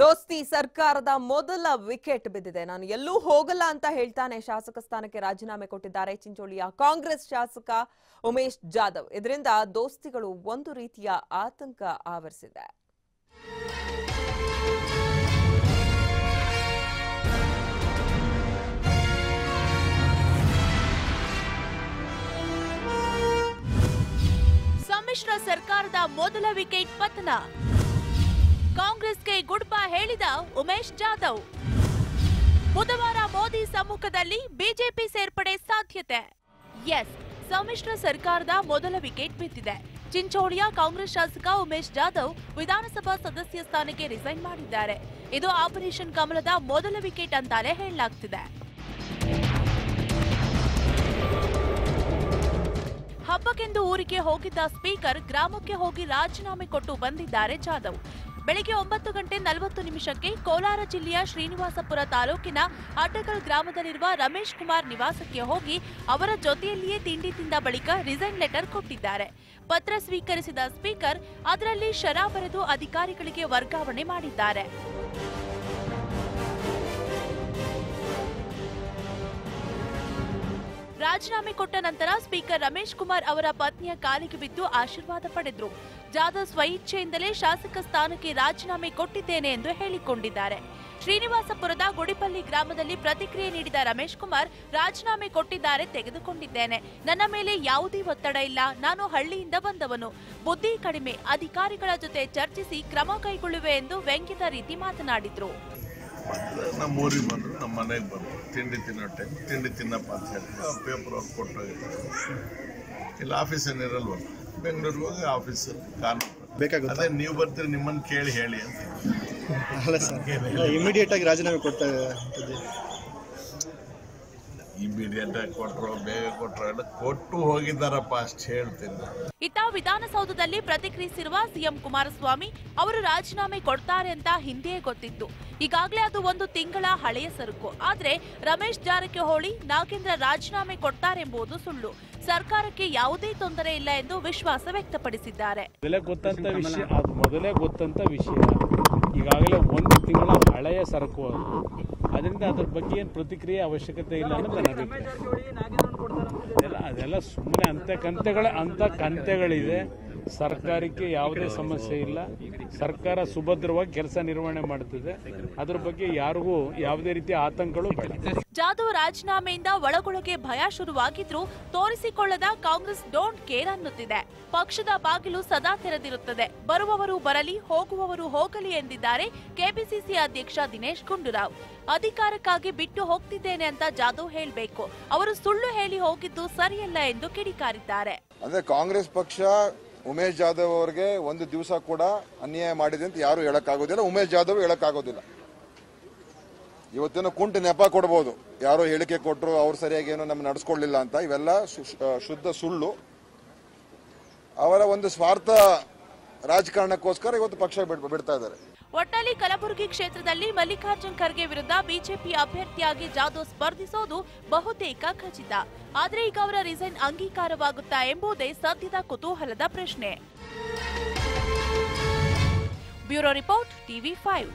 ದೋಸ್ತಿ, ಸರ್ಕಾರದ ಮೊದಲ ವಿಕೆಟ್ ಬಿದ್ದಿದೆ. ನಾನು ಎಲ್ಲೂ ಹೋಗಲ್ಲ ಅಂತ ಹೇಳ್ತಾನೆ ಶಾಸಕ ಸ್ಥಾನಕ್ಕೆ ರಾಜೀನಾಮೆ ಕೊಟ್ಟಿದ್ದಾರೆ ಚಿಂಚೋಳಿಯ ಕಾಂಗ್ರೆಸ್ ಶಾಸಕ ಉಮೇಶ್ ಜಾಧವ್. ಇದರಿಂದ ದೋಸ್ತಿಗಳು ಒಂದು ರೀತಿಯ ಆತಂಕ ಆವರಿಸಿದೆ. ಸಮ್ಮಿಶ್ರ ಸರ್ಕಾರದ ಮೊದಲ ವಿಕೆಟ್ ಪತನ. ಕಾಂಗ್ರೆಸ್ಗೆ ಗುಡ್ ಬೈ ಹೇಳಿದ ಉಮೇಶ್ ಜಾಧವ್. ಬುಧವಾರ ಮೋದಿ ಸಮ್ಮುಖದಲ್ಲಿ ಬಿಜೆಪಿ ಸೇರ್ಪಡೆ ಸಾಧ್ಯತೆ. ಎಸ್, ಸಮ್ಮಿಶ್ರ ಸರ್ಕಾರದ ಮೊದಲ ವಿಕೆಟ್ ಬಿದ್ದಿದೆ. ಚಿಂಚೋಳಿಯ ಕಾಂಗ್ರೆಸ್ ಶಾಸಕ ಉಮೇಶ್ ಜಾಧವ್ ವಿಧಾನಸಭಾ ಸದಸ್ಯ ಸ್ಥಾನಕ್ಕೆ ರಿಸೈನ್ ಮಾಡಿದ್ದಾರೆ. ಇದು ಆಪರೇಷನ್ ಕಮಲದ ಮೊದಲ ವಿಕೆಟ್ ಅಂತಾನೆ ಹೇಳಲಾಗ್ತಿದೆ. ಹಬ್ಬಕ್ಕೆಂದು ಊರಿಗೆ ಹೋಗಿದ್ದ ಸ್ಪೀಕರ್ ಗ್ರಾಮಕ್ಕೆ ಹೋಗಿ ರಾಜೀನಾಮೆ ಕೊಟ್ಟು ಬಂದಿದ್ದಾರೆ ಜಾಧವ್. ಬೆಳಿಗ್ಗೆ ಒಂಬತ್ತು ಗಂಟೆ ನಲವತ್ತು ನಿಮಿಷಕ್ಕೆ ಕೋಲಾರ ಜಿಲ್ಲೆಯ ಶ್ರೀನಿವಾಸಪುರ ತಾಲೂಕಿನ ಅಡ್ಡಗಲ್ ಗ್ರಾಮದಲ್ಲಿರುವ ರಮೇಶ್ ಕುಮಾರ್ ನಿವಾಸಕ್ಕೆ ಹೋಗಿ ಅವರ ಜೊತೆಯಲ್ಲಿಯೇ ತಿಂಡಿ ತಿಂದ ಬಳಿಕ ರಿಸೈನ್ ಲೆಟರ್ ಕೊಟ್ಟಿದ್ದಾರೆ. ಪತ್ರ ಸ್ವೀಕರಿಸಿದ ಸ್ಪೀಕರ್, ಅದರಲ್ಲಿ ಶರಾ ಬರೆದು ಅಧಿಕಾರಿಗಳಿಗೆ ವರ್ಗಾವಣೆ ಮಾಡಿದ್ದಾರೆ. ರಾಜೀನಾಮೆ ಕೊಟ್ಟ ನಂತರ ಸ್ಪೀಕರ್ ರಮೇಶ್ ಕುಮಾರ್ ಅವರ ಪತ್ನಿಯ ಕಾಲಿಗೆ ಬಿದ್ದು ಆಶೀರ್ವಾದ ಪಡೆದ್ರು. ಜಾಧವ್ ಸ್ವಇಚ್ಛೆಯಿಂದಲೇ ಶಾಸಕ ಸ್ಥಾನಕ್ಕೆ ರಾಜೀನಾಮೆ ಕೊಟ್ಟಿದ್ದೇನೆ ಎಂದು ಹೇಳಿಕೊಂಡಿದ್ದಾರೆ. ಶ್ರೀನಿವಾಸಪುರದ ಗುಡಿಪಲ್ಲಿ ಗ್ರಾಮದಲ್ಲಿ ಪ್ರತಿಕ್ರಿಯೆ ನೀಡಿದ ರಮೇಶ್ ಕುಮಾರ್, ರಾಜೀನಾಮೆ ಕೊಟ್ಟಿದ್ದಾರೆ ತೆಗೆದುಕೊಂಡಿದ್ದೇನೆ. ನನ್ನ ಮೇಲೆ ಯಾವುದೇ ಒತ್ತಡ ಇಲ್ಲ. ನಾನು ಹಳ್ಳಿಯಿಂದ ಬಂದವನು. ಬುದ್ಧಿ ಕಡಿಮೆ. ಅಧಿಕಾರಿಗಳ ಜೊತೆ ಚರ್ಚಿಸಿ ಕ್ರಮ ಕೈಗೊಳ್ಳುವೆ ಎಂದು ವ್ಯಂಗ್ಯದ ರೀತಿ ಮಾತನಾಡಿದ್ರು. ನಮ್ಮ ಊರಿಗೆ ಬಂದರು ನಮ್ಮ ಮನೆಗೆ ಬಂದರು ತಿಂಡಿ ತಿನ್ನೋ ಟೈಮ್ ತಿಂಡಿ ತಿನ್ನಪ್ಪ ಅಂತ ಹೇಳಿ ಪೇಪರ್ ಅವ್ರು ಕೊಟ್ಟೋಗಿದ್ದಾರೆ ಇಲ್ಲಿ ಏನು ಇರಲ್ವ ಬೆಂಗಳೂರಿಗೆ ಹೋಗಿ ಆಫೀಸಲ್ಲಿ ಕಾನೂನು ಬೇಕಾಗುತ್ತೆ? ಅದೇ ನೀವು ಬರ್ತೀರಿ ನಿಮ್ಮನ್ನು ಕೇಳಿ ಹೇಳಿ ಅಂತ. ಅಲ್ಲ ಸರ್ ಇಮಿಡಿಯೇಟ್ ಆಗಿ ರಾಜೀನಾಮೆ ಕೊಡ್ತಾ ಇದ್ದಾರೆ ಇಮಿಡಿಯೇಟ್ ಆಗಿ ಕೊಟ್ಟರು ಬೇಗ ಕೊಟ್ಟರು ಎಲ್ಲ ಕೊಟ್ಟು ಹೋಗಿದ್ದಾರಪ್ಪ ಅಷ್ಟು ಹೇಳ್ತೀನಿ. ನಾನು. ಇತ್ತ ವಿಧಾನಸೌಧದಲ್ಲಿ ಪ್ರತಿಕ್ರಿಯಿಸಿರುವ ಸಿಎಂ ಕುಮಾರಸ್ವಾಮಿ ಅವರು ರಾಜೀನಾಮೆ ಕೊಡ್ತಾರೆ ಅಂತ ಹಿಂದೆಯೇ ಗೊತ್ತಿತ್ತು. ಈಗಾಗಲೇ ಅದು ಒಂದು ತಿಂಗಳ ಹಳೆಯ ಸರಕು. ಆದ್ರೆ ರಮೇಶ್ ಜಾರಕಿಹೊಳಿ ನಾಗೇಂದ್ರ ರಾಜೀನಾಮೆ ಕೊಡ್ತಾರೆಂಬುದು ಸುಳ್ಳು. ಸರ್ಕಾರಕ್ಕೆ ಯಾವುದೇ ತೊಂದರೆ ಇಲ್ಲ ಎಂದು ವಿಶ್ವಾಸ ವ್ಯಕ್ತಪಡಿಸಿದ್ದಾರೆ. ಮೊದಲೇ ಗೊತ್ತಂತ ವಿಷಯ ಅದು ಮೊದಲೇ ಗೊತ್ತಂತ ವಿಷಯ. ಈಗಾಗಲೇ ಒಂದು ತಿಂಗಳ ಹಳೆಯ ಸರಕು ಅದು. ಅದರಿಂದ ಅದ್ರ ಬಗ್ಗೆ ಏನು ಪ್ರತಿಕ್ರಿಯೆ ಅವಶ್ಯಕತೆ ಇಲ್ಲ ಅನ್ನೋದು ನನ್ನ ಅಭಿಪ್ರಾಯ. ಅದೆಲ್ಲ ಅದೆಲ್ಲ ಸುಮ್ಮನೆ ಅಂತ ಕಂತೆಗಳ ಅಂತ ಕಂತೆಗಳಿದೆ. ಸರ್ಕಾರಕ್ಕೆ ಯಾವುದೇ ಸಮಸ್ಯೆ ಇಲ್ಲ. ಸರ್ಕಾರ ಸುಭದ್ರವಾಗಿ ಕೆಲಸ ನಿರ್ವಹಣೆ ಮಾಡ್ತಿದೆ. ಅದ್ರ ಬಗ್ಗೆ ಯಾರಿಗೂ ಯಾವುದೇ ರೀತಿಯ ಆತಂಕಗಳು ಬೇಡ. ಜಾಧವ್ ರಾಜೀನಾಮೆಯಿಂದ ಒಳಗೊಳಗೆ ಭಯ ಶುರುವಾಗಿದ್ರು ತೋರಿಸಿಕೊಳ್ಳದ ಕಾಂಗ್ರೆಸ್ ಡೋಂಟ್ ಕೇರ್ ಅನ್ನುತ್ತಿದೆ. ಪಕ್ಷದ ಬಾಗಿಲು ಸದಾ ತೆರೆದಿರುತ್ತದೆ. ಬರುವವರು ಬರಲಿ ಹೋಗುವವರು ಹೋಗಲಿ ಎಂದಿದ್ದಾರೆ ಕೆಪಿಸಿಸಿ ಅಧ್ಯಕ್ಷ ದಿನೇಶ್ ಗುಂಡೂರಾವ್. ಅಧಿಕಾರಕ್ಕಾಗಿ ಬಿಟ್ಟು ಹೋಗ್ತಿದ್ದೇನೆ ಅಂತ ಜಾಧವ್ ಹೇಳಬೇಕು. ಅವರು ಸುಳ್ಳು ಹೇಳಿ ಹೋಗಿದ್ದು ಸರಿಯಲ್ಲ ಎಂದು ಕಿಡಿಕಾರಿದ್ದಾರೆ. ಅಂದ್ರೆ ಕಾಂಗ್ರೆಸ್ ಪಕ್ಷ ಉಮೇಶ್ ಜಾಧವ್ ಅವರಿಗೆ ಒಂದು ದಿವಸ ಕೂಡ ಅನ್ಯಾಯ ಮಾಡಿದೆ ಅಂತ ಯಾರು ಹೇಳಕ್ಕಾಗೋದಿಲ್ಲ. ಉಮೇಶ್ ಜಾಧವ್ ಹೇಳಕ್ಕಾಗೋದಿಲ್ಲ. ಇವತ್ತೇನೋ ಕುಂಟು ನೆಪ ಕೊಡ್ಬೋದು. ಯಾರೋ ಹೇಳಿಕೆ ಕೊಟ್ಟರು ಅವ್ರು ಸರಿಯಾಗಿ ಏನೋ ನಮ್ಮ ನಡೆಸ್ಕೊಳ್ಳಿಲ್ಲ ಅಂತ ಇವೆಲ್ಲ ಶುದ್ಧ ಸುಳ್ಳು. ಅವರ ಒಂದು ಸ್ವಾರ್ಥ ರಾಜಕಾರಣಕ್ಕೋಸ್ಕರ ಇವತ್ತು ಪಕ್ಷ ಬಿಡ್- ಬಿಡ್ತಾ ಇದ್ದಾರೆ. ಒಟ್ಟಲ್ಲಿ ಕಲಬುರಗಿ ಕ್ಷೇತ್ರದಲ್ಲಿ ಮಲ್ಲಿಕಾರ್ಜುನ್ ಖರ್ಗೆ ವಿರುದ್ಧ ಬಿಜೆಪಿ ಅಭ್ಯರ್ಥಿಯಾಗಿ ಜಾಧವ್ ಸ್ಪರ್ಧಿಸೋದು ಬಹುತೇಕ ಖಚಿತ. ಆದರೆ ಈಗ ಅವರ ರಿಸೈನ್ ಅಂಗೀಕಾರವಾಗುತ್ತಾ ಎಂಬುದೇ ಸದ್ಯದ ಕುತೂಹಲದ ಪ್ರಶ್ನೆ. Bureau report, TV five.